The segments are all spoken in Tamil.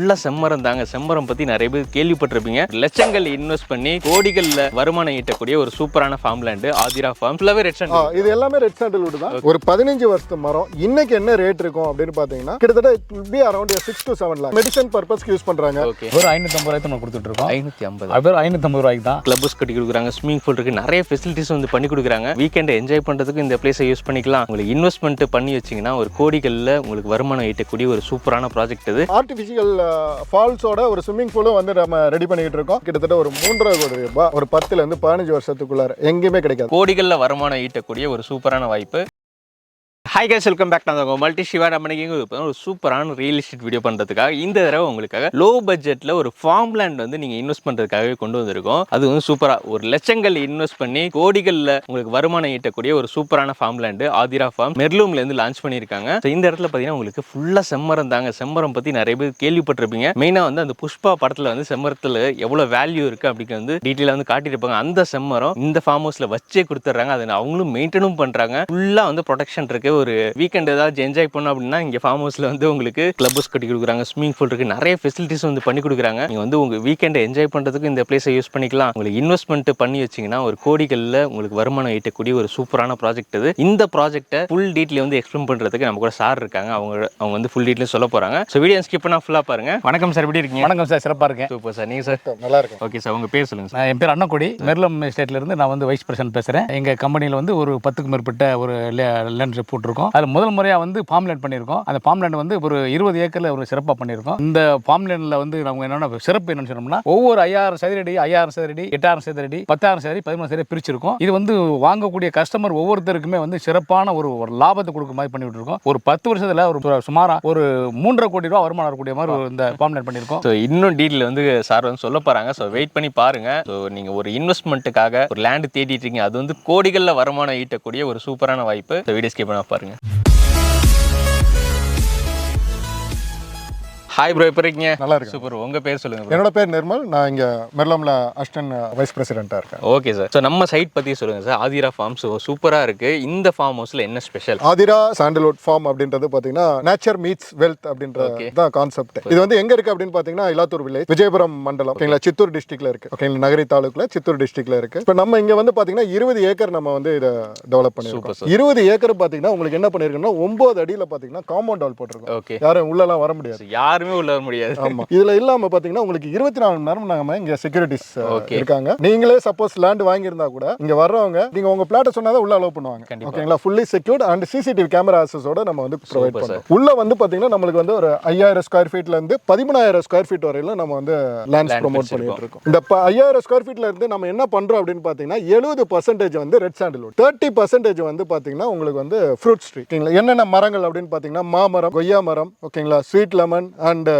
ஃபுல்லா செம்மரம் தாங்க. செம்மரம் பத்தி நிறைய பேர் கேள்விப்பட்டிருப்பீங்க. லட்சங்கள் இன்வெஸ்ட் பண்ணி கோடிகள்ல வருமானம் ஈட்டக்கூடிய ஒரு சூப்பரான ஃபார்ம் லேண்டு ஆதிரா ஃபார்ம் ஃபுல்லாவே ரெட் ஆ, இது எல்லாமே ரெட் சாண்டல்வுட் தான். ஒரு பதினஞ்சு வருஷத்து மரம். இன்னைக்கு என்ன ரேட் இருக்கும் அப்படின்னு பாத்தீங்கன்னா கிட்டத்தட்ட it be around six to seven lakh medicine பர்பஸ்க்கு யூஸ் பண்றாங்க. ஓகே வெறும் ஐநூற்றம்பது ரூபாய்க்கு நம்ம கொடுத்துட்டு இருக்கோம் ஐநூத்தி ஐம்பது. வெறும் ஐநூற்றம்பது ரூபாய்க்கு தான். கிளப்ஸ் கட்டி கொடுக்குறாங்க ஸ்விமிங் பூல் இருக்கு. நிறைய ஃபெசிலிட்டிஸ் வந்து பண்ணி கொடுக்குறாங்க. வீக்கெண்டை என்ஜாய் பண்றதுக்கு இந்த பிளேஸை யூஸ் பண்ணிக்கலாம். உங்களுக்கு இன்வெஸ்ட்மெண்ட் பண்ணி வச்சீங்கன்னா ஒரு கோடிகள்ல உங்களுக்கு வருமானம் ஈட்டக்கூடிய ஒரு சூப்பரான ப்ராஜெக்ட் இது. ஆர்டிஃபிஷியல் ஃபால்ஸோட ஒரு ஸ்விம்மிங் பூலும் வந்து நம்ம ரெடி பண்ணிக்கிட்டு இருக்கோம். கிட்டத்தட்ட ஒரு மூன்றரை கோடி ரூபாய். ஒரு பத்துல இருந்து பதினஞ்சு வருஷத்துக்குள்ளார எங்கேயுமே கிடைக்காது. கோடிகளில் வருமானம் ஈட்டக்கூடிய ஒரு சூப்பரான வாய்ப்பு. ஹாய் கேஸ் வெல்கம் பேக் நான் மல்டி சிவா நம்ம ஒரு சூப்பரான ரியல் எஸ்டேட் வீடியோ பண்ணுறதுக்காக இந்த தடவை உங்களுக்காக லோ பட்ஜெட்டில் ஒரு ஃபார்ம் லேண்ட் வந்து நீங்கள் இன்வெஸ்ட் பண்ணுறதுக்காகவே கொண்டு வந்திருக்கோம். அது வந்து சூப்பராக ஒரு லட்சங்கள் இன்வெஸ்ட் பண்ணி கோடிகளில் உங்களுக்கு வருமானம் ஈட்டக்கூடிய ஒரு சூப்பரான ஃபார்ம் லேண்டு ஆதிரா ஃபார்ம் மெர்லூம்லேருந்து லான்ச் பண்ணியிருக்காங்க. ஸோ இந்த இடத்துல பார்த்தீங்கன்னா உங்களுக்கு ஃபுல்லாக செம்மரம் தாங்க. செம்மரம் பற்றி நிறைய பேர் கேள்விப்பட்டிருப்பீங்க. மெயினாக வந்து அந்த புஷ்பா படத்தில் வந்து செம்மரத்தில் எவ்வளோ வேல்யூ இருக்குது அப்படிங்கிறது வந்து டீட்டெயிலாக வந்து காட்டியிருப்பாங்க. அந்த செம்மரம் இந்த ஃபார்ம் ஹவுஸில் வச்சே கொடுத்துட்றாங்க. அதை அவங்களும் மெயின்டெனும் பண்ணுறாங்க ஃபுல்லாக வந்து ப்ரொடெக்ஷன் இருக்கு ஒரு வீக்கெண்ட் ஏதாவது என்ஜாய் பண்ணோம் அப்படின்னா இங்கே ஃபார்ம் ஹவுஸில் வந்து உங்களுக்கு கிளப் ஹவுஸ் கட்டி கொடுக்குறாங்க ஸ்விமிங் பூல் இருக்கு நிறைய ஃபெசிலிட்டிஸ் வந்து பண்ணி கொடுக்குறாங்க. நீங்கள் வந்து உங்கள் வீக்கெண்டை என்ஜாய் பண்ணுறதுக்கு இந்த பிளேஸை யூஸ் பண்ணிக்கலாம். உங்களுக்கு இன்வெஸ்ட்மெண்ட் பண்ணி வச்சிங்கன்னா ஒரு கோடிகளில் உங்களுக்கு வருமானம் ஈட்டக்கூடிய ஒரு சூப்பரான ப்ராஜெக்ட் இது இந்த ப்ராஜெக்ட்டை ஃபுல் டீட்டெயில் வந்து எக்ஸ்பிளைன் பண்ணுறதுக்கு நம்ம கூட சார் இருக்காங்க. அவங்க அவங்க வந்து ஃபுல் டீட்டெயில் சொல்ல போகிறாங்க ஸோ வீடியோ ஸ்கிப் பண்ணால் ஃபுல்லாக பாருங்க. வணக்கம் சார் எப்படி இருக்கீங்க? வணக்கம் சார் சிறப்பாக இருக்கேன். சூப்பர் சார் நீங்கள் சார் நல்லா இருக்கும் ஓகே சார் உங்கள் பேர் சொல்லுங்கள் சார் நான் என் பேர் அண்ணக்குடி மெர்லம் ஸ்டேட்ல இருந்து நான் வந்து வைஸ் பிரசிடன்ட் பேசுகிறேன் எங்கள் கம்பெனியில் வந்து ஒரு பத்துக்கும் மேற்பட்ட ஒரு லேண்ட் போட்டிருக்கோம். அதில் முதல் முறையாக வந்து ஃபார்ம் பண்ணியிருக்கோம். அந்த ஃபார்ம் வந்து ஒரு இருபது ஏக்கரில் ஒரு சிறப்பாக பண்ணியிருக்கோம். இந்த ஃபார்ம்லேண்டில் வந்து நம்ம என்னென்ன சிறப்பு என்னன்னு சொன்னோம்னா ஒவ்வொரு ஐயாயிரம் சதுரடி ஐயாயிரம் சதுரடி எட்டாயிரம் சதுரடி பத்தாயிரம் சதுரடி பதிமூணு சதுரடி பிரிச்சிருக்கோம். இது வந்து வாங்கக்கூடிய கஸ்டமர் ஒவ்வொருத்தருக்குமே வந்து சிறப்பான ஒரு ஒரு லாபத்தை கொடுக்குற மாதிரி பண்ணிவிட்டு இருக்கோம் ஒரு பத்து வருஷத்தில் ஒரு சுமாராக ஒரு மூன்றரை கோடி ரூபா வருமானம் வரக்கூடிய மாதிரி ஒரு இந்த ஃபார்ம்லேண்ட் பண்ணியிருக்கோம். ஸோ இன்னும் டீட்டெயில் வந்து சார் வந்து சொல்ல போகிறாங்க ஸோ வெயிட் பண்ணி பாருங்கள் ஸோ நீங்கள் ஒரு இன்வெஸ்ட்மெண்ட்டுக்காக ஒரு லேண்டு தேடிட்டு இருக்கீங்க. அது வந்து கோடிகளில் வருமானம் ஈட்டக்கூடிய ஒரு சூப்பரான வாய்ப்பு. இந்த வீடியோ ஸ்கிப் பண்ண பாருங்கள் ஹாய் ப்ரோ இப்போ இருக்கீங்க? நல்லா இருக்கு சூப்பர் உங்க பேர் சொல்லுங்க. என்னோட பேர் நிர்மல். நான் இங்க மெர்லம்ல அசிஸ்டன்ட் வைஸ் பிரசிடென்ட்டா இருக்கேன். ஓகே சார் ஸோ நம்ம சைட் பத்தி சொல்லுங்க சார் ஆதிரா ஃபார்ம் ஸோ சூப்பரா இருக்கு. இந்த ஃபார்ம் ஹவுஸ்ல என்ன ஸ்பெஷல் ஆதிரா சாண்டல்வுட் ஃபார்ம் அப்படின்றது பாத்தீங்கன்னா நேச்சர் மீட்ஸ் வெல்த் அப்படின்றது தான் கான்செப்ட் இது வந்து எங்க இருக்கு அப்படின்னு பாத்தீங்கன்னா இலாத்தூர் வில்லேஜ் விஜயபுரம் மண்டலம். ஓகேங்களா? சித்தூர் டிஸ்ட்ரிக்ட்ல இருக்கு. ஓகேங்களா? நகரி தாலுக்குல சித்தூர் டிஸ்ட்ரிக்ட்ல இருக்கு. இப்போ நம்ம இங்க வந்து பாத்தீங்கன்னா இருபது ஏக்கர் நம்ம வந்து இதை டெவலப் பண்ணிருக்கோம். இருபது ஏக்கர் பாத்தீங்கன்னா உங்களுக்கு என்ன பண்ணிருக்கோம்னா ஒன்பது அடியில பாத்தீங்கன்னா காம்பவுண்ட் வால் போட்டிருக்கோம். ஓகே யாரும் உள்ளலாம் வர முடியாது. யாருமே உள்ள வர முடியாது. ஆமா. இதுல இல்லாம பாத்தீங்கன்னா உங்களுக்கு இருபத்தி நாலு மணி நேரம் நாம இங்க செக்யூரிட்டிஸ். இருக்காங்க. நீங்களே சப்போஸ் லேண்ட் வாங்கியிருந்தா கூட இங்க வர்றவங்க நீங்க உங்க பிளாட்ட சொன்னாதான் உள்ள அலோவ் பண்ணுவாங்க. ஓகேங்களா fully secured and CCTV camera ஆக்சஸோட நம்ம வந்து ப்ரொவைட் பண்ணுவோம். உள்ள வந்து பாத்தீங்கன்னா நம்மளுக்கு வந்து ஒரு ஐயாயிரம் ஸ்கொயர் ஃபீட்ல இருந்து பதிமூணாயிரம் ஸ்கொயர் ஃபீட் வரையிலும் நம்ம வந்து லேண்ட்ஸ் ப்ரோமோட். பண்ணிட்டு இருக்கோம் இந்த ஐயாயிரம் ஸ்கொயர் ஃபீட்ல இருந்து நம்ம என்ன பண்றோம் அப்படின்னு பாத்தீங்கன்னா எழுபது பர்சன்டேஜ் வந்து ரெட் சாண்டில்வுட் தேர்ட்டி பர்சன்டேஜ் வந்து பாத்தீங்கன்னா உங்களுக்கு வந்து ஃப்ரூட் ட்ரீ ஓகேங்களா? என்னென்ன மரங்கள் அப்படின்னு பாத்தீங்கன்னா மாமரம் கொய்யா மரம் ஓகேங்களா? ஸ்வீட் லெமன் அண்ட்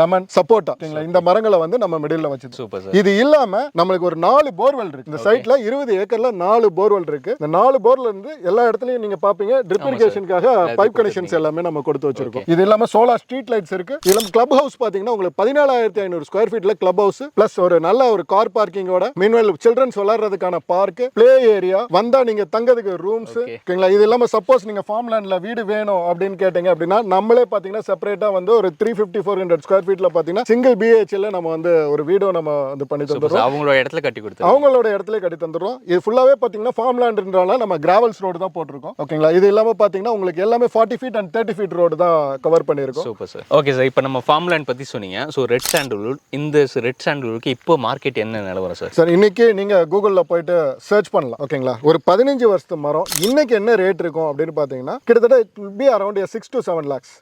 லெமன் சப்போட்டா ஓகேங்களா? இந்த மரங்களை வந்து நம்ம மிடில் வச்சு சூப்பர் சார். இது இல்லாம நம்மளுக்கு ஒரு நாலு போர்வெல் இருக்கு. இந்த சைட்ல இருபது ஏக்கர்ல நாலு போர்வெல் இருக்கு. இந்த நாலு போர்ல இருந்து எல்லா இடத்துலயும் நீங்க பாப்பீங்க. ட்ரிப் இரிகேஷனுக்காக பைப் கனெக்ஷன்ஸ் எல்லாமே நம்ம கொடுத்து வச்சிருக்கோம். இது இல்லாம சோலார் ஸ்ட்ரீட் லைட்ஸ் இருக்கு. இல்லாம கிளப் ஹவுஸ் பாத்தீங்கன்னா உங்களுக்கு பதினேழாயிரத்தி ஐநூறு ஸ்கொயர் ஃபீட்ல கிளப் ஹவுஸ் பிளஸ் ஒரு நல்ல ஒரு கார் பார்க்கிங்கோட மீன்வெல் சில்ட்ரன்ஸ் விளையாடுறதுக்கான பார்க் ப்ளே ஏரியா வந்தா நீங்க தங்கறதுக்கு ரூம்ஸ். ஓகேங்களா? இது இல்லாம சப்போஸ் நீங்க ஃபார்ம் லேண்ட்ல வீடு வேணும் அப்படின்னு கேட்டீங்க அப்படின்னா நம்மளே பாத்தீங்கன்னா செப்பரேட்டா வந்து ஒரு three fifty four hundred square ஃபீட்ல பாத்தீங்கன்னா சிங்கிள் பிஹெச்ல நம்ம வந்து ஒரு வீடும் நம்ம வந்து பண்ணி தந்துடுறோம். அவங்களோட இடத்துல கட்டி கொடுத்தாங்க அவங்களோட இடத்துல கட்டி தந்துடுறோம். இது ஃபுல்லாவே பாத்தீங்கன்னா ஃபார்ம் லேண்ட்ன்றனால நம்ம கிராவல்ஸ் ரோடு தான் போட்டிருக்கோம். ஓகேங்களா இது இல்லாம பாத்தீங்கன்னா உங்களுக்கு எல்லாமே forty feet and thirty feet road தான் கவர் பண்ணியிருக்கோம். சூப்பர் சார் ஓகே சார் இப்போ நம்ம ஃபார்ம் லேண்ட் பற்றி சொன்னீங்க. ஸோ ரெட் சாண்டல்வுட் இந்த ரெட் சாண்டல்வுட்க்கு இப்போ மார்க்கெட் என்ன நிலவரம் சார் சார் இன்னைக்கு நீங்க கூகுள்ல போயிட்டு சர்ச் பண்ணலாம். ஓகேங்களா ஒரு பதினஞ்சு வருஷத்து மரம் இன்னைக்கு என்ன ரேட் இருக்கும் அப்படின்னு பாத்தீங்கன்னா கிட்டத்தட்ட it be around six to seven lakhs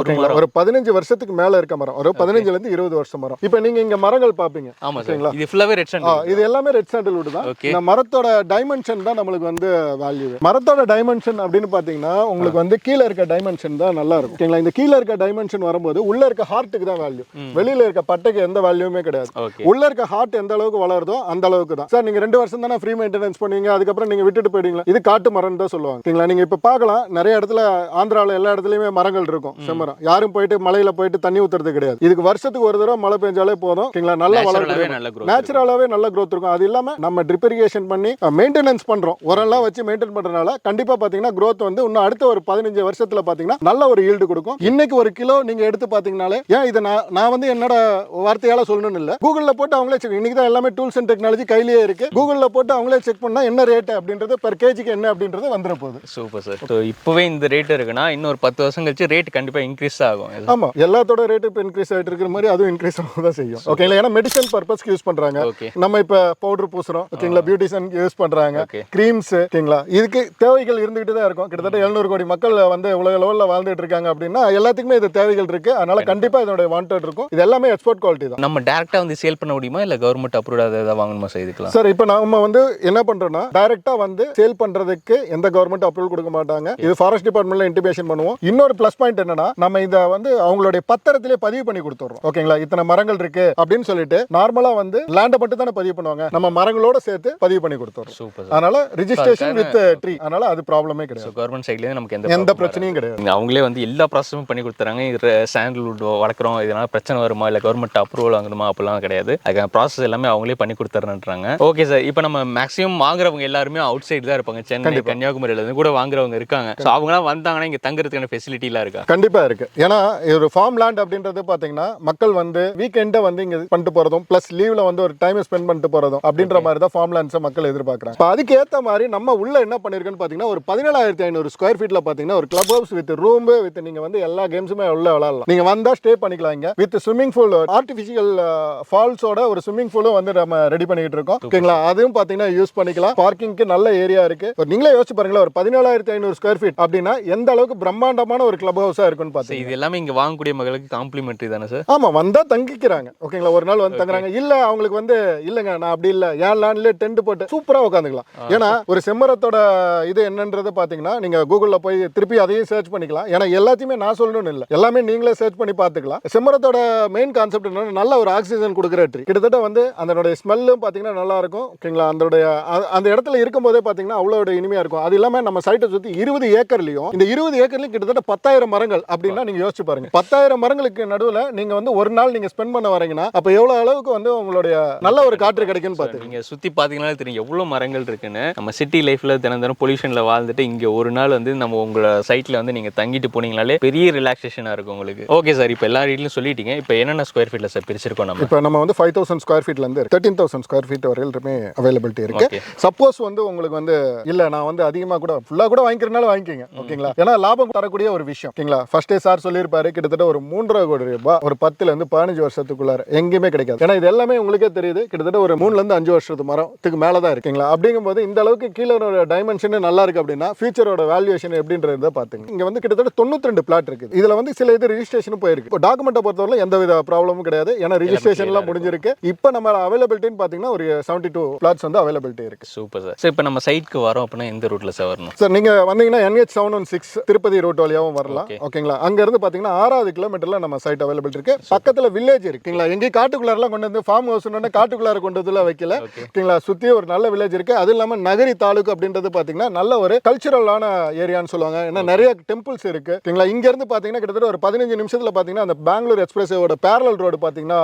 ஓகேங்களா ஒரு பதினஞ்சு வருஷத்துக்கு மேல இருக்க மரம். ஒரு பதினஞ்சுல இருந்து இருபது வருஷம் மரம். இப்போ நீங்க இங்க மரங்கள் பாப்பீங்க ஆமாம் சார் இது ஃபுல்லாகவே ரெட் சாண்டல் இது எல்லாமே ரெட் சாண்டல்வுட் தான். இந்த மரத்தோட டைமென்ஷன் தான் நம்மளுக்கு வந்து வேல்யூ மரத்தோட டைமென்ஷன் அப்படின்னு பாத்தீங்கன்னா உங்களுக்கு வந்து கீழே இருக்க டைமென்ஷன் தான் நல்லா இருக்கும். ஓகேங்களா இந்த கீழே இருக்க டைமென்ஷன் வரும்போது உள்ள இருக்க ஹார்ட்டுக்கு தான் வேல்யூ வெளியில இருக்க பட்டைக்கு எந்த வேல்யூமே கிடையாது. உள்ள இருக்க ஹார்ட் எந்த அளவுக்கு வளருதோ அந்த அளவுக்கு தான். சார் நீங்க ரெண்டு வருஷம் தானே ஃப்ரீ மெயின்டெனன்ஸ் பண்ணுவீங்க. அதுக்கப்புறம் நீங்க விட்டுட்டு போயிடுவீங்களா? இது காட்டு மரம் தான் சொல்லுவாங்க. ஓகேங்களா நீங்க இப்ப பார்க்கலாம். நிறைய இடத்துல ஆந்திராவில் எல்லா இடத்துலயுமே மரங்கள் இருக்கும். செம்மரம். யாரும் போயிட்டு மலையில போயிட்டு தண்ணி தண்ணி ஊத்துறது கிடையாது. இதுக்கு வருஷத்துக்கு ஒரு தடவை மழை பெஞ்சாலே போதும். ஓகேங்களா? நல்லா நேச்சுரலாவே வளர்க்கும் நல்ல growth இருக்கும். அது இல்லாம நம்ம ட்ரிப் இரிகேஷன் பண்ணி மெயின்டெனன்ஸ் பண்றோம். உரம்லாம் வச்சு மெயின்டைன் பண்றதுனால கண்டிப்பா பாத்தீங்கன்னா growth வந்து இன்னும் அடுத்த ஒரு பதினஞ்சு வருஷத்துல பாத்தீங்கன்னா நல்ல ஒரு ஈல்டு கொடுக்கும். இன்னைக்கு ஒரு கிலோ நீங்க எடுத்து பாத்தீங்கனாலே ஏன் இதை நான் நான் வந்து என்னோட வார்த்தையால சொல்லணும்னு இல்ல. கூகுள்ல போட்டு அவங்களே செக் இன்னைக்கு தான் எல்லாமே டூல்ஸ் அண்ட் டெக்னாலஜி கையிலேயே இருக்கு. கூகுள்ல போட்டு அவங்களே செக் பண்ணா என்ன ரேட் அப்படின்றது per கேஜிக்கு என்ன அப்படின்றது வந்துட போகுது. சூப்பர் சார் ஸோ இப்போவே இந்த ரேட் இருக்குன்னா இன்னொரு பத்து வருஷம் கழிச்சு ரேட் கண்டிப்பா இன்க்ரீஸ் ஆகும். இது. ஆமா. எல்லாத்தோட ரேட் இப்போ இன்க்ரீஸ் ஆயிட்டு இருக்கிற மாதிரி அதுவும் இன்க்ரீஸ் ஆக தான் செய்யும். ஓகேங்களா ஏன்னா மெடிசன் பர்பஸ்க்கு யூஸ் பண்றாங்க. ஓகே நம்ம இப்ப பவுடர் பூசுறோம் ஓகேங்களா பியூட்டிஷன் யூஸ் பண்றாங்க. ஓகே கிரீம்ஸ் ஓகேங்களா இதுக்கு தேவைகள் இருந்துகிட்டு தான் இருக்கும். கிட்டத்தட்ட எழுநூறு கோடி மக்கள் வந்து உலக லெவலில் வாழ்ந்துட்டு இருக்காங்க அப்படின்னா எல்லாத்துக்குமே இது தேவைகள் இருக்கு. அதனால கண்டிப்பா. இதோட வாண்டட் இருக்கும். இது எல்லாமே எக்ஸ்போர்ட் குவாலிட்டி தான். நம்ம டேரக்டா வந்து சேல் பண்ண முடியுமா? இல்ல கவர்மெண்ட் அப்ரூவ் ஏதாவது வாங்கணுமா சார் இதுக்கெல்லாம்? சார் இப்போ நம்ம வந்து என்ன பண்றோம்னா டைரக்டா வந்து சேல் பண்றதுக்கு எந்த கவர்மெண்ட் அப்ரூவல் கொடுக்க மாட்டாங்க. இது ஃபாரஸ்ட் டிபார்ட்மெண்ட்ல இன்டிமேஷன் பண்ணுவோம். இன்னொரு ப்ளஸ் பாயிண்ட் என்னன்னா நம்ம இதை வந்து அவங்களுடைய பத்திரத்திலே பதிவு பண்ணி கொடுத்துறோம் ஓகேங்களா? இத்தனை மரங்கள் இருக்கு அப்படின்னு சொல்லிட்டு நார்மலா வந்து லேண்டை மட்டும் தானே பதிவு பண்ணுவாங்க. நம்ம மரங்களோட சேர்த்து பதிவு பண்ணி கொடுத்துறோம் சூப்பர் அதனால ரிஜிஸ்ட்ரேஷன் வித் ட்ரீ அதனால அது ப்ராப்ளமே கிடையாது. கவர்மெண்ட் சைட்லேருந்து நமக்கு எந்த எந்த பிரச்சனையும் கிடையாது. அவங்களே வந்து எல்லா ப்ராசஸும் பண்ணி கொடுத்துறாங்க. இது சாண்டல்வுட் வளர்க்குறோம். இதனால பிரச்சனை வருமா? இல்லை கவர்மெண்ட் அப்ரூவல் வாங்கணுமா? அப்படிலாம் கிடையாது. அதுக்கான ப்ராசஸ் எல்லாமே அவங்களே பண்ணி கொடுத்துறேன்றாங்க. ஓகே சார் இப்போ நம்ம மேக்ஸிமம் வாங்குறவங்க எல்லாருமே அவுட் சைடு தான் இருப்பாங்க. சென்னை கன்னியாகுமரியில இருந்து கூட வாங்குறவங்க இருக்காங்க. ஸோ அவங்களாம் வந்தாங்கன்னா இங்கே தங்குறதுக்கான ஃபெசிலிட்டிலாம் இருக்கா? கண்டிப்பா இருக்கு. ஏன்னா ஒரு ஃபார்ம் லேண்ட் அப்படின்றது பாத்தீங்கன்னா மக்கள் வந்து வீக்கெண்டை வந்து இங்க பண்ணிட்டு போறதும் பிளஸ் லீவ்ல வந்து ஒரு டைம் ஸ்பெண்ட் பண்ணிட்டு போறதும் அப்படின்ற மாதிரி தான் ஃபார்ம் லேண்ட்ஸை மக்கள் எதிர்பார்க்கறாங்க. இப்போ அதுக்கு ஏத்த மாதிரி நம்ம உள்ள என்ன பண்ணிருக்கோன்னு பாத்தீங்கன்னா ஒரு பதினேழாயிரத்தி ஐநூறு ஸ்கொயர் ஃபீட்ல பாத்தீங்கன்னா ஒரு club house with room with நீங்க வந்து எல்லா கேம்ஸுமே உள்ள விளையாடலாம். நீங்க வந்தா ஸ்டே பண்ணிக்கலாம் இங்க. வித் ஸ்விம்மிங் பூல் ஆர்டிஃபிஷியல் ஃபால்ஸோட ஒரு ஸ்விம்மிங் பூலும் வந்து நம்ம ரெடி பண்ணிட்டு இருக்கோம். ஓகேங்களா? அதுவும் பாத்தீங்கன்னா யூஸ் பண்ணிக்கலாம். பார்க்கிங்க்கு நல்ல ஏரியா இருக்கு. நீங்களே யோசிச்சு பாருங்களேன் ஒரு பதினேழாயிரத்தி ஐநூறு ஸ்கொயர் ஃபீட் அப்படின்னா எந்த அளவுக்கு பிரம்மாண்டமான ஒரு கிளப் ஹவுஸா இருக்குன்னு பாத்தீங்க இது எல்லாமே இங்கே வாங்கக்கூடிய மகளுக்கு காம்ப்ளிமெண்ட்ரி தானே சார்? ஆமா வந்தா தங்கிக்கிறாங்க. ஓகேங்களா? ஒரு நாள் வந்து தங்குறாங்க. இல்ல அவங்களுக்கு வந்து இல்லங்க நான் அப்படி இல்ல. என் லேண்ட்ல டென்ட் போட்டு சூப்பரா உட்காந்துக்கலாம் ஏன்னா ஒரு செம்மரத்தோட இது என்னன்றது பாத்தீங்கன்னா நீங்க கூகுள்ல போய் திருப்பி அதையும் சர்ச் பண்ணிக்கலாம். ஏன்னா எல்லாத்தையுமே நான் சொல்லணும்னு இல்ல. எல்லாமே நீங்களே சர்ச் பண்ணி பார்த்துக்கலாம் செம்மரத்தோட மெயின் கான்செப்ட் என்னன்னா நல்ல ஒரு ஆக்சிஜன் கொடுக்குற ட்ரீ கிட்டத்தட்ட வந்து அதனுடைய ஸ்மெல்லும் பாத்தீங்கன்னா நல்லா இருக்கும். ஓகேங்களா? அதோடைய அ- அந்த இடத்துல இருக்கும்போதே பாத்தீங்கன்னா அவ்வளோ இனிமையா இருக்கும். அது இல்லாம நம்ம சைட்டை சுத்தி இருபது ஏக்கர்லயும் இந்த இருபது ஏக்கர்லயும் கிட்டத்தட்ட பத்தாயிரம் மரங்கள் அப்படின்னா நீங்க யோசிச்சு பாருங்க. பத்தாயிரம் மரங்களுக்கு நடுவுல நீங்க வந்து ஒரு நாள் நீங்க ஸ்பெண்ட் பண்ண வரீங்கன்னா அப்ப எவ்வளவு அளவுக்கு வந்து உங்களுடைய நல்ல ஒரு காற்று கிடைக்கும்னு பார்த்து நீங்க சுத்தி பாத்தீங்கன்னாலே தெரியும் எவ்வளவு மரங்கள் இருக்குன்னு. நம்ம சிட்டி லைஃப்ல தினம் தினம் பொல்யூஷன்ல வாழ்ந்துட்டு இங்க ஒரு நாள் வந்து நம்ம உங்களோட சைட்ல வந்து நீங்க தங்கிட்டு போனீங்கனாலே பெரிய ரிலாக்ஸேஷனா இருக்கும் உங்களுக்கு. ஓகே சார் இப்போ எல்லா ரீட்லையும் சொல்லிட்டீங்க. இப்போ என்னென்ன ஸ்கொயர் ஃபீட்ல சார் பிரிச்சிருக்கோம் நம்ம? இப்போ நம்ம வந்து ஃபைவ் தௌசண்ட் ஸ்கொயர் ஃபீட்ல இருந்து தேர்ட்டீன் தௌசண்ட் ஸ்கொயர் ஃபீட் வரையிலுமே அவைலபிலிட்டி இருக்கு. சப்போஸ் வந்து உங்களுக்கு வந்து இல்ல நான் வந்து அதிகமா கூட ஃபுல்லா கூட வாங்கிக்கிறனால வாங்கிக்கோங்க. ஓகேங்களா ஏன்னா லாபம் தரக்கூடிய ஒரு விஷயம். ஓகேங்களா ஃபர்ஸ்டே சார் சொல்லியிருப்பாரு கிட்டத்தட்ட ஒரு மூன்றரை கோடி ரூபாய் ஒரு பத்துல இருந்து பதினஞ்சு வருஷத்துக்குள்ளார எங்கேயுமே கிடைக்காது. ஏன்னா இது எல்லாமே உங்களுக்கே தெரியுது. கிட்டத்தட்ட ஒரு மூணுல இருந்து அஞ்சு வருஷத்து மரத்துக்கு மேல தான் இருக்குங்களா? அப்படிங்கும்போது இந்த அளவுக்கு கீழே ஒரு டைமென்ஷன் நல்லா இருக்கு அப்படின்னா ஃபியூச்சரோட வேல்யூவேஷன் எப்படின்றத பாத்துங்க இங்க வந்து கிட்டத்தட்ட தொண்ணூத்தி ரெண்டு பிளாட் இருக்கு இதுல வந்து சில இது ரிஜிஸ்ட்ரேஷன் போயிருக்கு. இப்போ டாக்குமெண்ட்டை பொறுத்தவரை எந்த வித ப்ராப்ளமும் கிடையாது. ஏன்னா ரிஜிஸ்ட்ரேஷன்லாம் முடிஞ்சிருக்கு. இப்போ நம்ம அவைலபிலிட்டின்னு பாத்தீங்கன்னா ஒரு செவன்டி டூ பிளாட்ஸ் வந்து அவைலபிலிட்டி இருக்கு. சூப்பர் சார் சார் இப்போ நம்ம சைட்க்கு வரோம் அப்படின்னா எந்த ரூட்ல சார் வரணும்? சார் நீங்க வந்தீங்கன்னா NH seven one six Tirupati route வழியாவும் வரலாம். ஓகேங்களா அங்க இருந்து பாத்தீங்கன்னா ஆறாவது கிலோமீட்டர்ல நம்ம சைட் அவைலபிள் இருக்கு. பக்கத்துல வில்லேஜ் இருக்குங்களா எங்கேயும் காட்டுக்குள்ளாரெல்லாம் கொண்டு வந்து ஃபார்ம் ஹவுஸ் காட்டுக்குள்ளார கொண்டு வந்து வைக்கல. ஓகே. ஓகேங்களா? சுத்தி ஒரு நல்ல வில்லேஜ் இருக்கு. அது இல்லாம நகரி தாலுக்கு அப்படின்றது பாத்தீங்கன்னா நல்ல ஒரு கல்ச்சுரலான ஏரியான்னு சொல்லுவாங்க. ஏன்னா நிறைய டெம்பிள்ஸ் இருக்கு. ஓகேங்களா? இங்க இருந்து பாத்தீங்கன்னா கிட்டத்தட்ட ஒரு பதினஞ்சு நிமிஷத்துல பாத்தீங்கன்னா அந்த பெங்களூர் எக்ஸ்பிரஸோட பேரலல் ரோடு பாத்தீங்கன்னா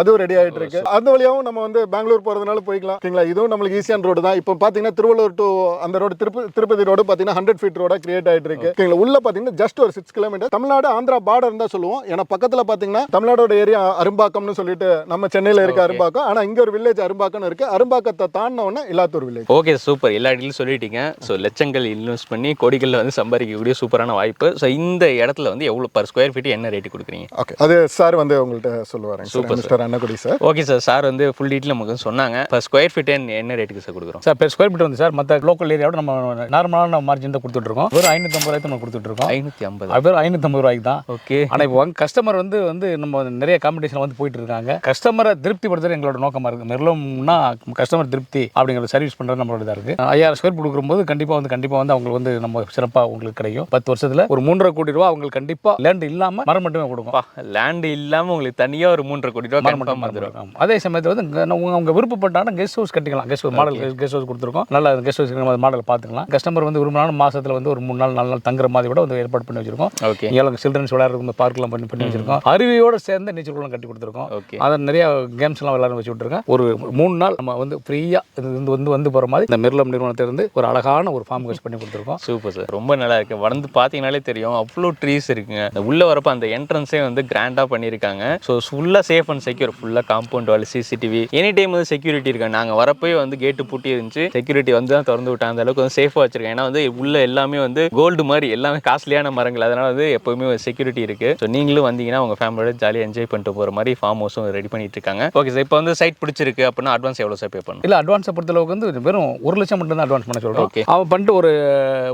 அதுவும் ரெடி ஆயிட்டு இருக்கு. அந்த வழியாவும் நம்ம வந்து பெங்களூர் போறதுனால போய்க்கலாம். ஓகேங்களா? இதுவும் நம்மளுக்கு ஈஸியான ரோடு தான். இப்போ பாத்தீங்கன்னா திருவள்ளூர் டு அந்த ரோடு திருப்பதி திருப்பதி ரோடு பாத்தீங்கன்னா ஹண்ட்ரட் ஃபீட் ரோடா கிரியேட் ஆயிட்டு இருக்கு. ஓகேங்களா? உள்ள பாத்தீங்கன்னா ஜஸ்ட் ஒரு six kilometre Tamil Nadu Andhra border தான் சொல்லுவோம். ஏன்னா பக்கத்துல பாத்தீங்கன்னா தமிழ்நாடோட ஏரியா அரும்பாக்கம்னு சொல்லிட்டு நம்ம சென்னையில இருக்க. அரும்பாக்கம். ஆனா இங்க ஒரு வில்லேஜ் அரும்பாக்கம்னு இருக்கு. அரும்பாக்கத்தை தாண்டின உடனே இல்லாத்தூர் வில்லேஜ் ஓகே சூப்பர் எல்லா இடத்துலையும் சொல்லிட்டீங்க. ஸோ லட்சங்கள் இன்வெஸ்ட் பண்ணி கோடிகளில் வந்து சம்பாதிக்கக்கூடிய சூப்பரான வாய்ப்பு. ஸோ இந்த இடத்துல வந்து எவ்வளோ பர் ஸ்கொயர் ஃபீட் என்ன ரேட்டு கொடுக்குறீங்க? ஓகே அது சார் வந்து உங்கள்கிட்ட Super, sir mister Annakudi sir okay sir sir வந்து ஃபுல் டீட்டெயில் நமக்கு வந்து சொன்னாங்க. இப்போ ஸ்கொயர் ஃபீட் என்ன ரேட்டுக்கு சார் கொடுக்குறோம்? சார் பெர் ஸ்கொயர் ஃபீட் வந்து சார் மற்ற லோக்கல் ஏரியாவோட நம்ம நார்மலான மார்ஜின் தான் கொடுத்துட்டு இருக்கோம். வெறும் ஐநூற்றம்பது ரூபாய்க்கு நம்ம கொடுத்துட்டு இருக்கோம். ஐநூற்றி ஐம்பது? வெறும் ஐநூற்றம்பது ரூபாய்க்கு தான். ஓகே ஆனால் இப்போ கஸ்டமர் வந்து வந்து நம்ம நிறைய காம்படிஷன் வந்து போயிட்டு இருக்காங்க கஸ்டமரை திருப்திப்படுத்துறது எங்களோட நோக்கமாக இருக்குது மெர்லம்னா கஸ்டமர் திருப்தி அப்படிங்கிற சர்வீஸ் பண்ணுறது நம்மளோட இதாக இருக்குது ஐயாயிரம் ஸ்கொயர் கொடுக்கும்போது கண்டிப்பாக வந்து கண்டிப்பாக வந்து அவங்களுக்கு வந்து நம்ம சிறப்பாக உங்களுக்கு கிடைக்கும். பத்து வருஷத்தில் ஒரு மூன்றரை கோடி ரூபா அவங்களுக்கு கண்டிப்பாக லேண்ட் இல்லாமல் மரம் மட்டுமே கொடுக்கும். லேண்ட் இல்லாமல் உங்களுக்கு தனியாக ஒரு மூன்றரை கோடி ரூபா மரம் மட்டும் வந்துடும் அதே சமயத்தில் வந்து அவங்க விருப்பப்பட்டாலும் கெஸ்ட் ஹவுஸ் கட்டிக்கலாம். Guest house model guest house கொடுத்துருக்கோம். நல்ல கெஸ்ட் ஹவுஸ் மாடல் பார்த்துக்கலாம். கஸ்டமர் வந்து விரும்பினாலும் மாசத்துல வந்து ஒரு மூணு நாள் நாலு நாள் தங்குற மாதிரி கூட வந்து ஏற்பாடு பண்ணி வச்சிருக்கோம். ஓகே இங்கே சில்ட்ரன்ஸ் விளையாடுறது பார்க்கெலாம் பண்ணி பண்ணி வச்சிருக்கோம். அருவியோட சேர்ந்து நீச்சல் குளம் கட்டி கொடுத்துருக்கோம். அதை நிறைய கேம்ஸ் எல்லாம் விளையாட வச்சு விட்டுருக்கேன் ஒரு மூணு நாள் நம்ம வந்து ஃப்ரீயா இது வந்து வந்து போற மாதிரி இந்த மெர்லம் நிறுவனத்திலிருந்து ஒரு அழகான ஒரு ஃபார்ம் ஹவுஸ் பண்ணி கொடுத்துருக்கோம். சூப்பர் சார் ரொம்ப நல்லா இருக்கு. வந்து பார்த்தீங்கனாலே தெரியும். அவ்வளோ ட்ரீஸ் இருக்குங்க. உள்ள வரப்ப அந்த என்ட்ரன்ஸே வந்து கிராண்டாக பண்ணியிருக்காங்க. ஸோ ஃபுல்லாக சேஃப் அண்ட் செக்யூர் ஃபுல்லாக compound wall CCTV any time வந்து செக்யூரிட்டி இருக்காங்க நாங்கள் வரப்போயே வந்து கேட்டு பூட்டி இருந்துச்சு. செக்யூரிட்டி வந்து தான் திறந்து விட்டாங்க. அந்த அளவுக்கு வந்து சேஃபாக வச்சிருக்கேன் ஏன்னா வந்து உள்ள எல்லாமே வந்து கோல்டு மாதிரி எல்லாமே காஸ்ட்லியான மரங்கள். அதனால வந்து எப்பவுமே செக்யூரிட்டி இருக்கு. ஸோ நீங்களும் வந்தீங்கன்னா உங்க ஃபேமிலியோட ஜாலியாக என்ஜாய் பண்ணிட்டு போகிற மாதிரி ஃபார்ம் ஹவுஸும் ரெடி பண்ணிட்டு இருக்காங்க. ஓகே சார் இப்போ வந்து சைட் பிடிச்சிருக்கு அப்படின்னா அட்வான்ஸ் எவ்வளோ சார் பே பண்ணணும்? இல்ல அட்வான்ஸை பொறுத்தளவுக்கு வந்து வெறும் ஒரு லட்சம் மட்டும் தான் அட்வான்ஸ் பண்ண சொல்றோம். Okay. அவன் பண்ணிட்டு ஒரு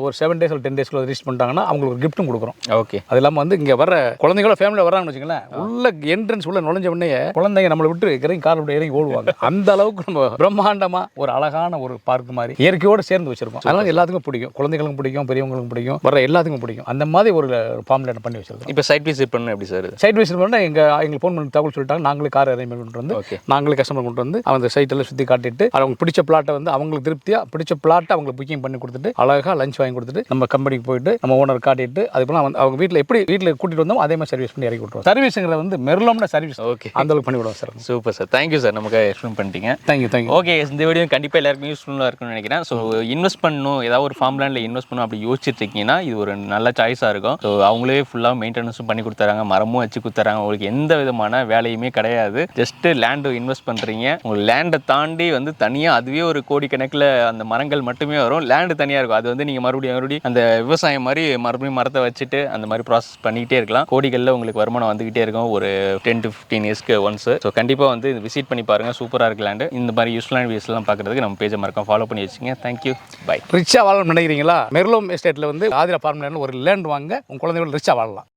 ஒரு செவன் டேஸ் டென் டேஸ்க்குள்ள ரிஜிஸ்டர் பண்ணிட்டாங்கன்னா அவங்களுக்கு ஒரு கிஃப்ட்டும் கொடுக்குறோம். ஓகே அது இல்லாமல் வந்து இங்கே வர குழந்தைங்களோட ஃபேமிலியில் வராங்கன்னு வச்சுங்களேன் உள்ள என்ட்ரன்ஸ் உள்ள நுழைஞ்ச உடனே குழந்தைங்க நம்மளை விட்டு இறங்கி கார் விட்டு இறங்கி ஓடுவாங்க. அந்த அளவுக்கு நம்ம பிரம்மாண்டமா ஒரு அழகான ஒரு பார்க் மாதிரி இயற்கையோடு சேர்ந்து வச்சிருக்கோம். அதனால எல்லாத்துக்கும் பிடிக்கும். குழந்தைகளுக்கும் பிடிக்கும் பெரியவங்களுக்கும் பிடிக்கும் வர எல்லாத்துக்கும் பிடிக்கும். அந்த மாதிரி ஒரு ஃபார்ம்லேட் பண்ணி வச்சிருக்கோம். இப்போ சைட் விசிட் பண்ணணும் எப்படி சார் சைட் வைஸ் பண்ணால் எங்க எங்களுக்கு ஃபோன் பண்ணி தகவல் சொல்லிட்டாங்க. நாங்களே கார் அரேஞ்ச் கொண்டு வந்து ஓகே நாங்களே கஸ்டமர் கொண்டு வந்து அந்த சைட்டெல்லாம் சுற்றி காட்டிட்டு அவங்க பிடிச்ச பிளாட்டை வந்து அவங்களுக்கு திருப்தியாக பிடிச்ச பிளாட்டை அவங்களுக்கு புக்கிங் பண்ணி கொடுத்துட்டு அழகாக லஞ்ச் வாங்கி கொடுத்துட்டு நம்ம கம்பெனிக்கு போயிட்டு நம்ம ஓனர் காட்டிட்டு அதுக்கப்புறம் அவங்க வீட்டில் எப்படி வீட்டில் கூட்டிட்டு வந்தோம் அதே மாதிரி சர்வீஸ் பண்ணி இறக்கி விட்டுருவோம். சர்வீஸுங்கிறது வந்து மெர்லம்ன சர்வீஸ் ஓகே அந்த அளவுக்கு பண்ணி விடுவோம் sir super sir thank you sir நமக்கு எக்ஸ்பிளைன் பண்ணிட்டீங்க. Thank you thank you okay இந்த வீடியோ கண்டிப்பாக எல்லாருக்கும் யூஸ்ஃபுல்லாக இருக்கும்னு நினைக்கிறேன். ஸோ இன்வெஸ்ட் பண்ணணும் ஏதாவது ஒரு ஃபார்ம் லேண்டில் இன்வெஸ்ட் பண்ணணும் அப்படி யோசிச்சுட்டு இருக்கீங்கன்னா இது ஒரு நல்ல சாய்ஸாக இருக்கும். ஸோ அவங்களே ஃபுல்லாக மெயின்டெனன்ஸும் பண்ணி குத்துறாங்க மரமும் வச்சு குத்துறாங்க. உங்களுக்கு எந்த விதமான வேலையுமே கிடையாது. ஜஸ்ட்டு லேண்டு இன்வெஸ்ட் பண்ணுறீங்க உங்கள் லேண்டை தாண்டி வந்து தனியாக அதுவே ஒரு கோடி கணக்கில் அந்த மரங்கள் மட்டுமே வரும். லேண்டு தனியாக இருக்கும். அது வந்து நீங்கள் மறுபடியும் மறுபடியும் அந்த விவசாயம் மாதிரி மறுபடியும் மரத்தை வச்சுட்டு அந்த மாதிரி ப்ராசஸ் பண்ணிக்கிட்டே இருக்கலாம். கோடிகளில் உங்களுக்கு வருமானம் வந்துக்கிட்டே இருக்கும். ஒரு டென் டு ஃபிஃப்டீன் இயர்ஸ்க்கு ஒன்ஸ் ஸோ கண்டிப்பாக வந்து விசிட் பண்ணி பாருங்கள் சூப்பராக இருக்கு லேண்டு இந்த மாதிரி யூஸ்ஃபுல்லான வியூஸ்லாம் பார்க்குறதுக்கு நம்ம பேஜை மறக்காம ஃபாலோ பண்ணி வச்சுங்க. தேங்க்யூ பை ரிச்சாக வாழணும் நினைக்கிறீங்களா? மெர்லோம் எஸ்டேட்டில் வந்து ஆதிரா ஃபார்ம்லேருந்து ஒரு லேண்ட் வாங்க உங்கள் குழந்தைகள் ரிச்சாக வாழலாம்.